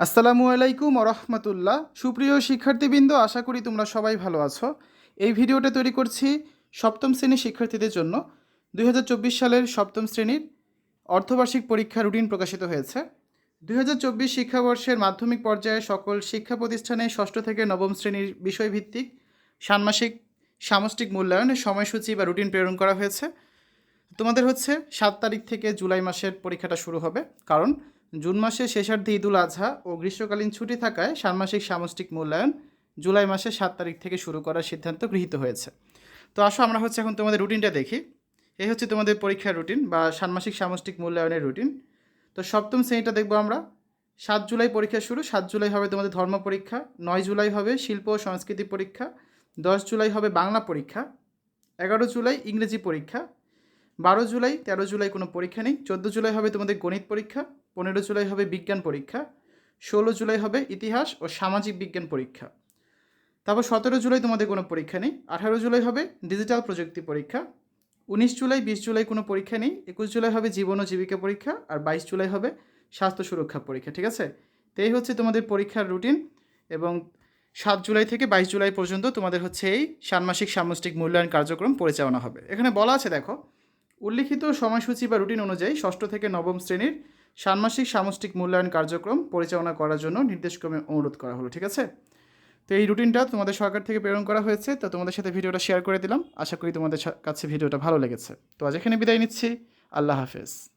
আসসালামু আলাইকুম রহমতুল্লাহ। সুপ্রিয় শিক্ষার্থীবৃন্দ, আশা করি তোমরা সবাই ভালো আছো। এই ভিডিওটা তৈরি করছি সপ্তম শ্রেণির শিক্ষার্থীদের জন্য। দুই হাজার চব্বিশ সালের সপ্তম শ্রেণির অর্ধবার্ষিক পরীক্ষা রুটিন প্রকাশিত হয়েছে। দুই হাজার চব্বিশ শিক্ষাবর্ষের মাধ্যমিক পর্যায়ে সকল শিক্ষা প্রতিষ্ঠানে ষষ্ঠ থেকে নবম শ্রেণির বিষয়ভিত্তিক ষান্মাসিক সামষ্টিক মূল্যায়নের সময়সূচি বা রুটিন প্রেরণ করা হয়েছে। তোমাদের হচ্ছে সাত তারিখ থেকে জুলাই মাসের পরীক্ষাটা শুরু হবে। কারণ জুন মাসের শেষার্ধে ঈদুল আজহা ও গ্রীষ্মকালীন ছুটি থাকায় ষান্মাসিক সামষ্টিক মূল্যায়ন জুলাই মাসের সাত তারিখ থেকে শুরু করার সিদ্ধান্ত গৃহীত হয়েছে। তো আসো, আমরা হচ্ছে এখন তোমাদের রুটিনটা দেখি। এই হচ্ছে তোমাদের পরীক্ষার রুটিন বা ষান্মাসিক সামষ্টিক মূল্যায়নের রুটিন। তো সপ্তম শ্রেণীটা দেখব আমরা। সাত জুলাই পরীক্ষা শুরু, সাত জুলাই হবে তোমাদের ধর্ম পরীক্ষা, নয় জুলাই হবে শিল্প ও সংস্কৃতি পরীক্ষা, দশ জুলাই হবে বাংলা পরীক্ষা, এগারো জুলাই ইংরেজি পরীক্ষা, বারো জুলাই, তেরো জুলাই কোনো পরীক্ষা নেই, চোদ্দ জুলাই হবে তোমাদের গণিত পরীক্ষা পনেরো জুলাই হবে বিজ্ঞান পরীক্ষা, ষোলো জুলাই হবে ইতিহাস ও সামাজিক বিজ্ঞান পরীক্ষা। তারপর সতেরো জুলাই তোমাদের কোনো পরীক্ষা নেই, আঠারো জুলাই হবে ডিজিটাল প্রযুক্তি পরীক্ষা, উনিশ জুলাই, বিশ জুলাই কোনো পরীক্ষা নেই, একুশ জুলাই হবে জীবন ও জীবিকা পরীক্ষা আর বাইশ জুলাই হবে স্বাস্থ্য সুরক্ষা পরীক্ষা, ঠিক আছে? তো এই হচ্ছে তোমাদের পরীক্ষার রুটিন এবং সাত জুলাই থেকে বাইশ জুলাই পর্যন্ত তোমাদের হচ্ছে এই ষান্মাসিক সামষ্টিক মূল্যায়ন কার্যক্রম পরিচালনা হবে। এখানে বলা আছে, দেখো, উল্লিখিত সময়সূচি বা রুটিন অনুযায়ী ষষ্ঠ থেকে নবম শ্রেণির ষান্মাসিক সামষ্টিক মূল্যায়ন কার্যক্রম পরিচালনা করার জন্য নির্দেশক্রমে অনুরোধ করা হলো, ঠিক আছে? তো এই রুটিনটা তোমাদের সরকার থেকে প্রেরণ করা হয়েছে, তো তোমাদের সাথে ভিডিওটা শেয়ার করে দিলাম। আশা করি তোমাদের কাছে ভিডিওটা ভালো লেগেছে। তো আজ এখানে বিদায় নিচ্ছি। আল্লাহ হাফেজ।